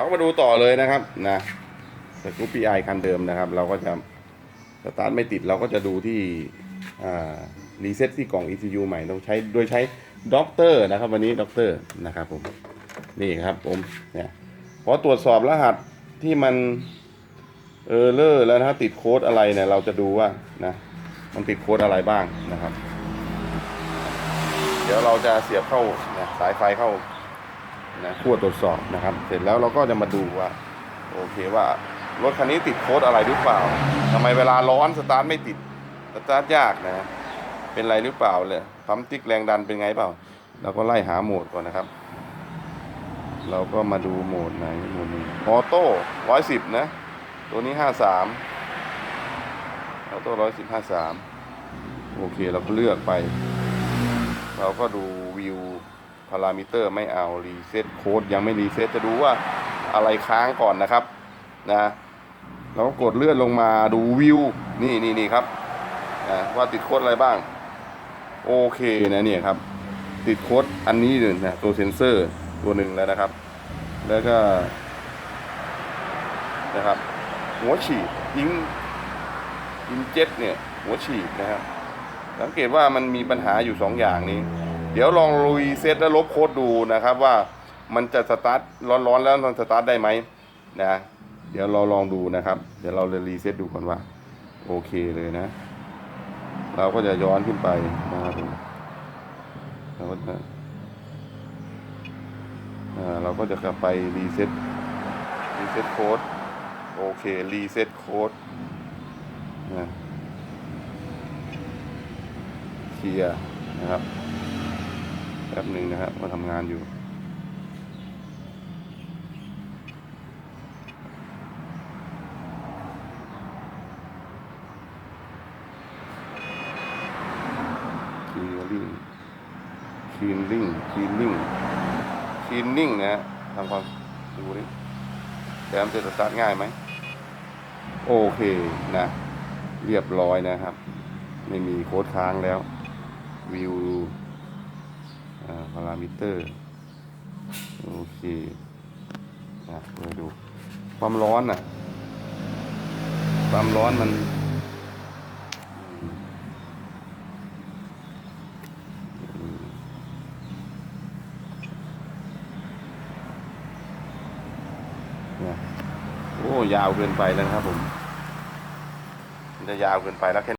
เราก็มาดูต่อเลยนะครับนะสกูปปี้ไอคันเดิมนะครับ เราก็จะสตาร์ทไม่ติดเราก็จะดูที่รีเซ็ตที่กล่อง ECU ใหม่ต้องใช้โดยใช้ด็อกเตอร์นะครับ วันนี้ด็อกเตอร์นะครับผมนี่ครับผมเนี่ยพอตรวจสอบรหัสที่มันเออเลอร์แล้วนะติดโค้ดอะไรเนี่ยเราจะดูว่านะมันติดโค้ดอะไรบ้างนะครับ เดี๋ยวเราจะเสียบเข้านะสายไฟเข้า นะขั้วตรวจสอบนะครับ เสร็จแล้วเราก็จะมาดูว่าโอเคว่ารถคันนี้ติดโค้ดอะไรหรือเปล่าทำไมเวลาร้อนสตาร์ทไม่ติดสตาร์ทยากนะเป็นไรหรือเปล่าเลยปั๊มติ๊กแรงดันเป็นไงเปล่าเราก็ไล่หาโหมดก่อนนะครับ เราก็มาดูโหมดไหนโหมดนี้ออโต้ร้อยสิบนะ ตัวนี้ห้าสามออโต้ร้อยสิบห้าสามโอเคเราก็เลือกไป เราก็ดูวิว พารามิเตอร์ไม่เอารีเซ็ตโค้ดยังไม่รีเซ็ตจะดูว่าอะไรค้างก่อนนะครับนะเราก็กดเลื่อนลงมาดูวิวนี่นี่นี่ครับนะว่าติดโค้ดอะไรบ้าง โอเคนะเนี่ยครับ ติดโค้ดอันนี้เลยนะตัวเซ็นเซอร์ตัวหนึ่งแล้วนะครับ แล้วก็นะครับ หัวฉีดยิงยิงเจ็ตเนี่ย หัวฉีดนะครับสังเกตว่ามันมีปัญหาอยู่สองอย่างนี้ เดี๋ยวลองรีเซ็ตแล้วลบโค้ดดูนะครับว่ามันจะสตาร์ทร้อนๆแล้วมันสตาร์ทได้ไหมนะเดี๋ยวเราลองดูนะครับ เดี๋ยวเราเรีเซ็ตดูก่อนว่า โอเคเลยนะ เราก็จะย้อนขึ้นไปนะครับเราก็จะเราก็จะกลับไปรีเซ็ตรีเซ็ตโค้ดโอเครีเซ็ตโค้ดนะเคลียร์นะครับ แป๊บหนึ่งนะครับมาทำงานอยู่คลีนลิ่งคลีนลิ่งคลีนลิ่งคลีนนิ่งนะฮะทำความดูดิแต้มจะสตาร์ทง่ายไหม โอเคนะ เรียบร้อยนะครับ ไม่มีโค้ดค้างแล้ว วิว พารามิเตอร์ โอเคนะมาดู ความร้อนน่ะ ความร้อนมันโอ้ ยาวเกินไปแล้วครับผม มันจะยาวเกินไปแล้วแค่